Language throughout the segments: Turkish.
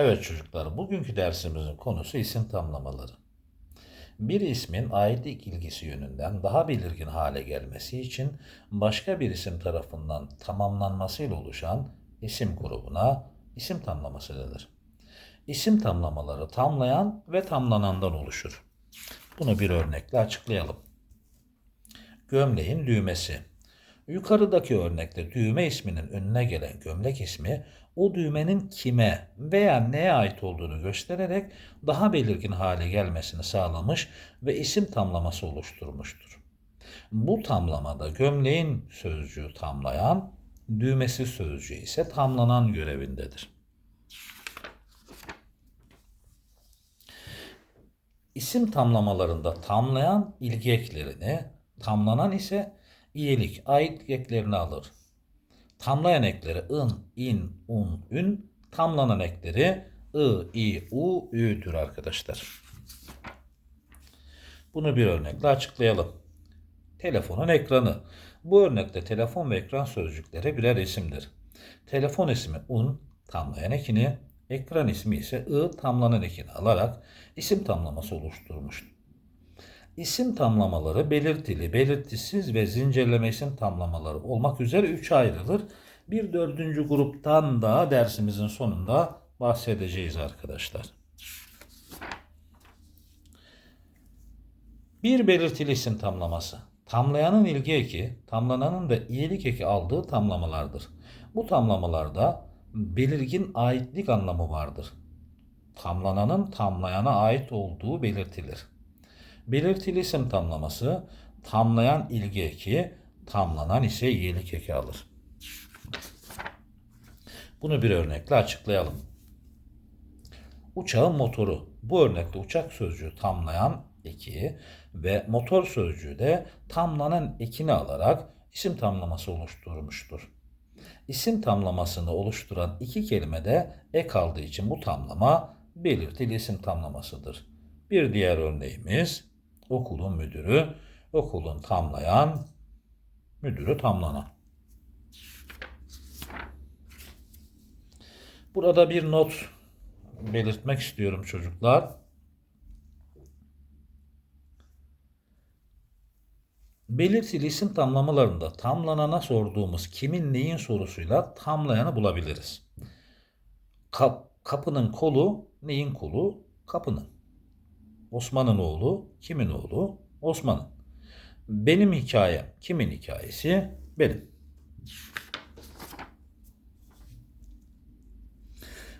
Evet çocuklar, bugünkü dersimizin konusu isim tamlamaları. Bir ismin aitlik ilgisi yönünden daha belirgin hale gelmesi için başka bir isim tarafından tamamlanmasıyla oluşan isim grubuna isim tamlaması denir. İsim tamlamaları tamlayan ve tamlanandan oluşur. Bunu bir örnekle açıklayalım. Gömleğin düğmesi. Yukarıdaki örnekte düğme isminin önüne gelen gömlek ismi o düğmenin kime veya neye ait olduğunu göstererek daha belirgin hale gelmesini sağlamış ve isim tamlaması oluşturmuştur. Bu tamlamada gömleğin sözcüğü tamlayan, düğmesi sözcüğü ise tamlanan görevindedir. İsim tamlamalarında tamlayan ilgi eklerini, tamlanan ise iyilik, aitlik eklerini alır. Tamlayan ekleri ın, in, un, ün, tamlanan ekleri ı, i, u, ü'dür arkadaşlar. Bunu bir örnekle açıklayalım. Telefonun ekranı. Bu örnekte telefon ve ekran sözcükleri birer isimdir. Telefon ismi un, tamlayan ekini, ekran ismi ise ı, tamlanan ekini alarak isim tamlaması oluşturmuştur. İsim tamlamaları belirtili, belirtisiz ve zincirleme isim tamlamaları olmak üzere üçe ayrılır. Bir dördüncü gruptan da dersimizin sonunda bahsedeceğiz arkadaşlar. Bir belirtili isim tamlaması. Tamlayanın ilgi eki, tamlananın da iyilik eki aldığı tamlamalardır. Bu tamlamalarda belirgin aitlik anlamı vardır. Tamlananın tamlayana ait olduğu belirtilir. Belirtili isim tamlaması tamlayan ilgi eki, tamlanan ise iyilik eki alır. Bunu bir örnekle açıklayalım. Uçağın motoru. Bu örnekte uçak sözcüğü tamlayan eki ve motor sözcüğü de tamlanan ekini alarak isim tamlaması oluşturmuştur. İsim tamlamasını oluşturan iki kelime de ek aldığı için bu tamlama belirtili isim tamlamasıdır. Bir diğer örneğimiz okulun müdürü, okulun tamlayan, müdürü tamlanan. Burada bir not belirtmek istiyorum çocuklar. Belirtili isim tamlamalarında tamlanana sorduğumuz kimin neyin sorusuyla tamlayanı bulabiliriz. Kap, kapının kolu neyin kolu? Kapının. Osman'ın oğlu kimin oğlu? Osman'ın. Benim hikayem kimin hikayesi? Benim.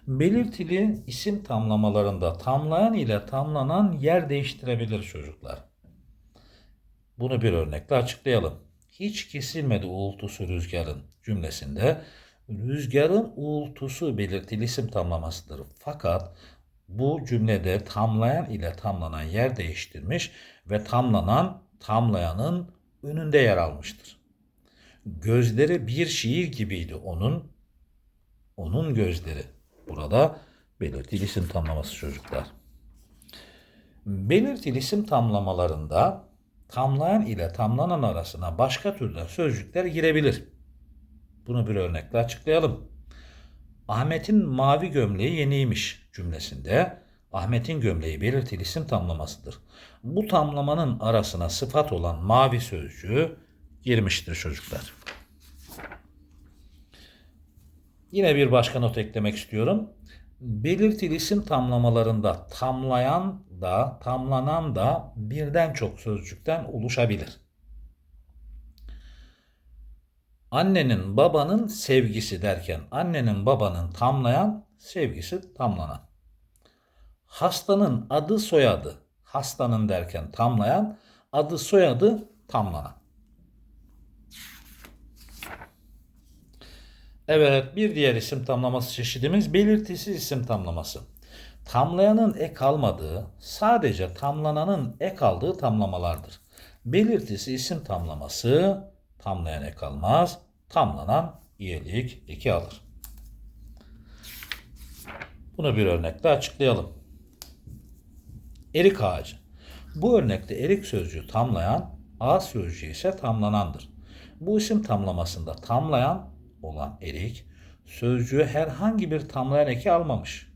Belirtili isim tamlamalarında tamlayan ile tamlanan yer değiştirebilir çocuklar. Bunu bir örnekle açıklayalım. Hiç kesilmedi uğultusu rüzgarın cümlesinde rüzgarın uğultusu belirtili isim tamlamasıdır. Fakat bu cümlede tamlayan ile tamlanan yer değiştirmiş ve tamlanan tamlayanın önünde yer almıştır. Gözleri bir şiir gibiydi onun. Onun gözleri. Burada belirtili isim tamlaması çocuklar. Belirtili isim tamlamalarında tamlayan ile tamlanan arasına başka türden sözcükler girebilir. Bunu bir örnekle açıklayalım. Ahmet'in mavi gömleği yeniymiş cümlesinde Ahmet'in gömleği belirtili isim tamlamasıdır. Bu tamlamanın arasına sıfat olan mavi sözcüğü girmiştir çocuklar. Yine bir başka not eklemek istiyorum. Belirtili isim tamlamalarında tamlayan da tamlanan da birden çok sözcükten oluşabilir. Annenin babanın sevgisi derken annenin babanın tamlayan sevgisi tamlanan. Hastanın adı soyadı hastanın derken tamlayan adı soyadı tamlanan. Evet bir diğer isim tamlaması çeşidimiz belirtisiz isim tamlaması. Tamlayanın ek almadığı, sadece tamlananın ek aldığı tamlamalardır. Belirtisi isim tamlaması, tamlayan ek almaz, tamlanan iyilik eki alır. Bunu bir örnekle açıklayalım. Erik ağacı. Bu örnekte erik sözcüğü tamlayan, a sözcüğü ise tamlanandır. Bu isim tamlamasında tamlayan olan erik sözcüğü herhangi bir tamlayan eki almamış.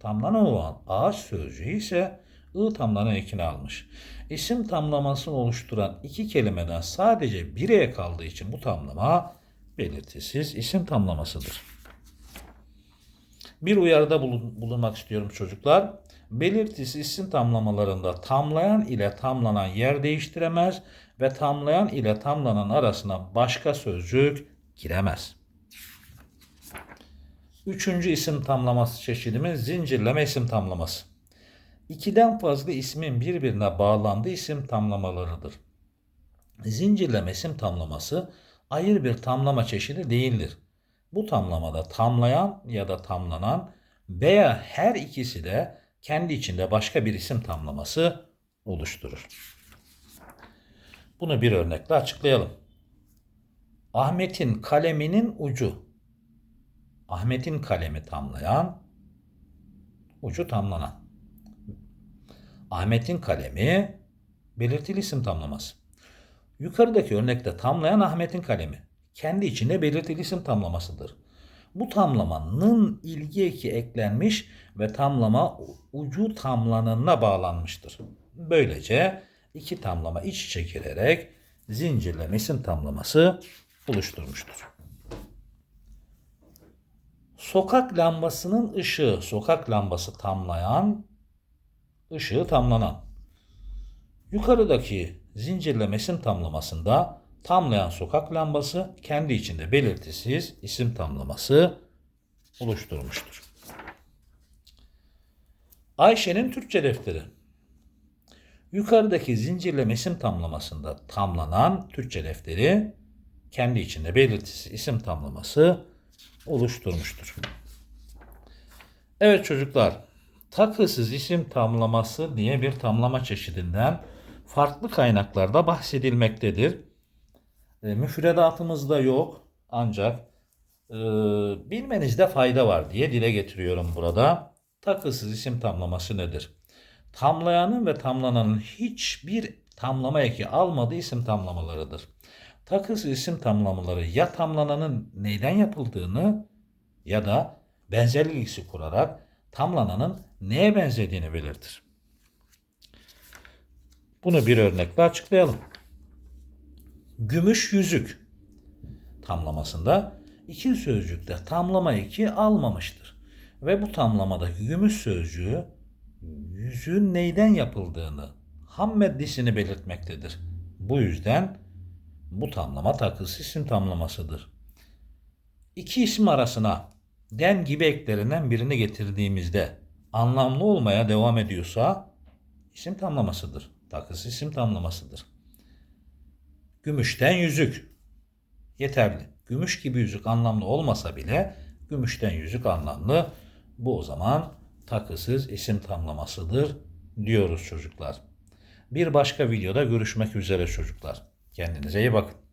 tamlanan olan ağaç sözcüğü ise ı tamlanan ekini almış. İsim tamlamasını oluşturan iki kelimeden sadece biriye kaldığı için bu tamlama belirtisiz isim tamlamasıdır. Bir uyarıda bulun- bulunmak istiyorum çocuklar. Belirtisiz isim tamlamalarında tamlayan ile tamlanan yer değiştiremez ve tamlayan ile tamlanan arasına başka sözcük giremez. Üçüncü isim tamlaması çeşidimiz zincirleme isim tamlaması. İkiden fazla ismin birbirine bağlandığı isim tamlamalarıdır. Zincirleme isim tamlaması ayrı bir tamlama çeşidi değildir. Bu tamlamada tamlayan ya da tamlanan veya her ikisi de kendi içinde başka bir isim tamlaması oluşturur. Bunu bir örnekle açıklayalım. Ahmet'in kaleminin ucu. Ahmet'in kalemi tamlayan, ucu tamlanan. Ahmet'in kalemi belirtili isim tamlaması. Yukarıdaki örnekte tamlayan Ahmet'in kalemi. Kendi içinde belirtili isim tamlamasıdır. Bu tamlamanın ilgi eki eklenmiş ve tamlama ucu tamlananına bağlanmıştır. Böylece iki tamlama iç içe girerek zincirleme isim tamlaması oluşturmuştur. Sokak lambasının ışığı, sokak lambası tamlayan, ışığı tamlanan. Yukarıdaki zincirleme isim tamlamasında tamlayan sokak lambası kendi içinde belirtisiz isim tamlaması oluşturmuştur. Ayşe'nin Türkçe defteri. Yukarıdaki zincirleme isim tamlamasında tamlanan Türkçe defteri kendi içinde belirtisiz isim tamlaması oluşturmuştur. Evet çocuklar, takısız isim tamlaması diye bir tamlama çeşidinden farklı kaynaklarda bahsedilmektedir. E, müfredatımızda yok ancak e, bilmenizde fayda var diye dile getiriyorum burada. Takısız isim tamlaması nedir? Tamlayanın ve tamlananın hiçbir tamlama eki almadığı isim tamlamalarıdır. Takısız isim tamlamaları ya tamlananın neyden yapıldığını ya da benzerlik ilgisi kurarak tamlananın neye benzediğini belirtir. Bunu bir örnekle açıklayalım. Gümüş yüzük tamlamasında iki sözcükte tamlama eki almamıştır. Ve bu tamlamadaki gümüş sözcüğü yüzüğün neyden yapıldığını, ham maddesini belirtmektedir. Bu yüzden bu tamlama takısı isim tamlamasıdır. İki isim arasına den gibi eklerinden birini getirdiğimizde anlamlı olmaya devam ediyorsa isim tamlamasıdır. Takısı isim tamlamasıdır. Gümüşten yüzük. Yeterli. Gümüş gibi yüzük anlamlı olmasa bile gümüşten yüzük anlamlı. Bu o zaman takısız isim tamlamasıdır diyoruz çocuklar. Bir başka videoda görüşmek üzere çocuklar. Kendinize iyi bakın.